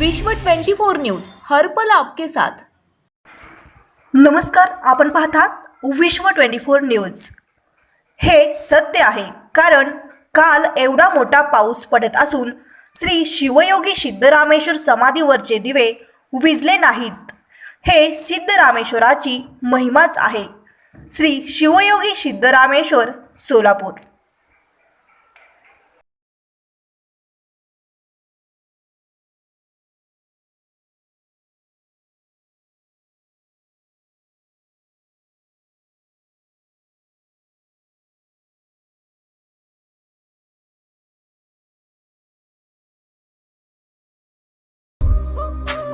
विश्व 24 न्यूज हर पल आपके साथ. नमस्कार आपण पाहतात विश्व ट्वेंटी फोर न्यूज. हे सत्य आहे कारण काल एवढा मोठा पाऊस पडत असून श्री शिवयोगी सिद्धरामेश्वर समाधीवरचे दिवे विजले नाहीत. हे सिद्धरामेश्वराची महिमाच आहे. श्री शिवयोगी सिद्धरामेश्वर सोलापूर.